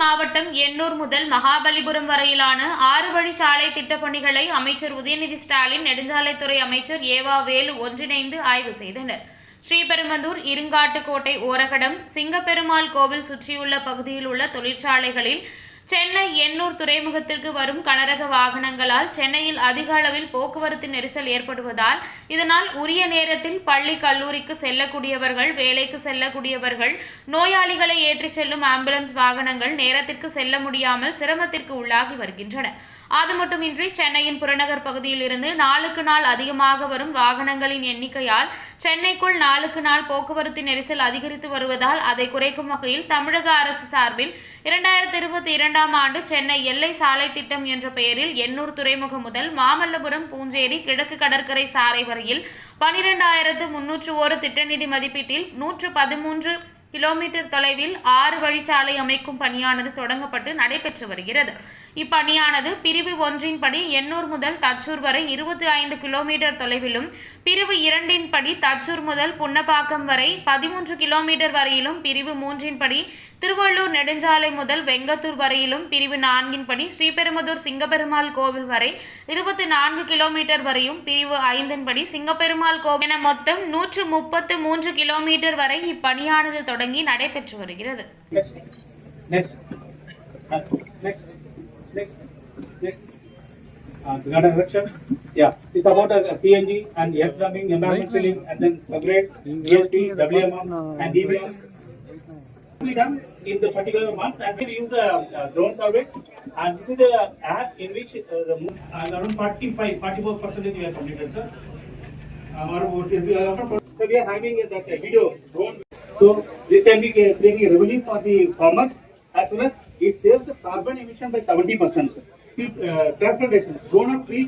மாவட்டம் எண்ணூர் முதல் மகாபலிபுரம் வரையிலான ஆறு வழி சாலை திட்டப்பணிகளை அமைச்சர் உதயநிதி ஸ்டாலின் நெடுஞ்சாலைத்துறை அமைச்சர் ஏவா வேலு ஒன்றிணைந்து ஆய்வு செய்தனர். ஸ்ரீபெருமந்தூர் இருங்காட்டுக்கோட்டை ஓரகடம் சிங்கப்பெருமாள் கோவில் சுற்றியுள்ள பகுதியில் உள்ள தொழிற்சாலைகளில் சென்னை எண்ணூர் துறைமுகத்திற்கு வரும் கனரக வாகனங்களால் சென்னையில் அதிக அளவில் போக்குவரத்து நெரிசல் ஏற்படுவதால் இதனால் உரிய நேரத்தில் பள்ளி கல்லூரிக்கு செல்லக்கூடியவர்கள் வேலைக்கு செல்லக்கூடியவர்கள் நோயாளிகளை ஏற்றிச் செல்லும் ஆம்புலன்ஸ் வாகனங்கள் நேரத்திற்கு செல்ல முடியாமல் சிரமத்திற்கு உள்ளாகி வருகின்றன. அது மட்டுமின்றி சென்னையின் புறநகர் பகுதியில் இருந்து நாளுக்கு நாள் அதிகமாக வரும் வாகனங்களின் எண்ணிக்கையால் சென்னைக்குள் நாளுக்கு நாள் போக்குவரத்து நெரிசல் அதிகரித்து வருவதால் அதை குறைக்கும் வகையில் தமிழக அரசு சார்பில் இரண்டாயிரத்தி இருபத்தி இரண்டு இரண்டாம் ஆண்டு சென்னை எல்லை சாலை திட்டம் என்ற பெயரில் எண்ணூர் துறைமுகம் முதல் மாமல்லபுரம் பூஞ்சேரி கிழக்கு கடற்கரை சாலை வரையில் பனிரெண்டாயிரத்து முன்னூற்று ஒரு திட்ட நிதி மதிப்பீட்டில் நூற்று பதிமூன்று கிலோமீட்டர் தொலைவில் ஆறு வழிச்சாலை அமைக்கும் பணியானது தொடங்கப்பட்டு நடைபெற்று வருகிறது. இப்பணியானது பிரிவு ஒன்றின் படி எண்ணூர் முதல் தச்சூர் வரை இருபத்தி ஐந்து கிலோமீட்டர் தொலைவிலும் பிரிவு இரண்டின் படி தச்சூர் முதல் புன்னப்பாக்கம் வரை பதிமூன்று கிலோமீட்டர் வரையிலும் பிரிவு மூன்றின்படி திருவள்ளூர் நெடுஞ்சாலை முதல் வெங்கத்தூர் வரையிலும் பிரிவு நான்கின்படி ஸ்ரீபெருமதூர் சிங்கப்பெருமாள் கோவில் வரை இருபத்தி நான்கு கிலோமீட்டர் வரையும் பிரிவு ஐந்தின்படி சிங்கப்பெருமாள் கோவில். என மொத்தம் நூற்று முப்பத்து மூன்று கிலோமீட்டர் வரை இப்பணியானது தொடங்கி நடைபெற்று வருகிறது Next. Uh, Next. Next. Next. Uh, the garden erection. Yeah, it's about uh, CNG and air plumbing, environmental, and then separate ESP, WMM, and DBM. We done in the particular month, and we use the uh, drone survey, and this is the app in which uh, the mo- and around 45, 44 percentage we have completed, sir. Um, our vote is- we are- So we are having uh, that uh, video drone. So this can be uh, creating a revenue for the farmers as well as it saves the carbon emission by seventy percent, sir. Uh, transplantation, grown up trees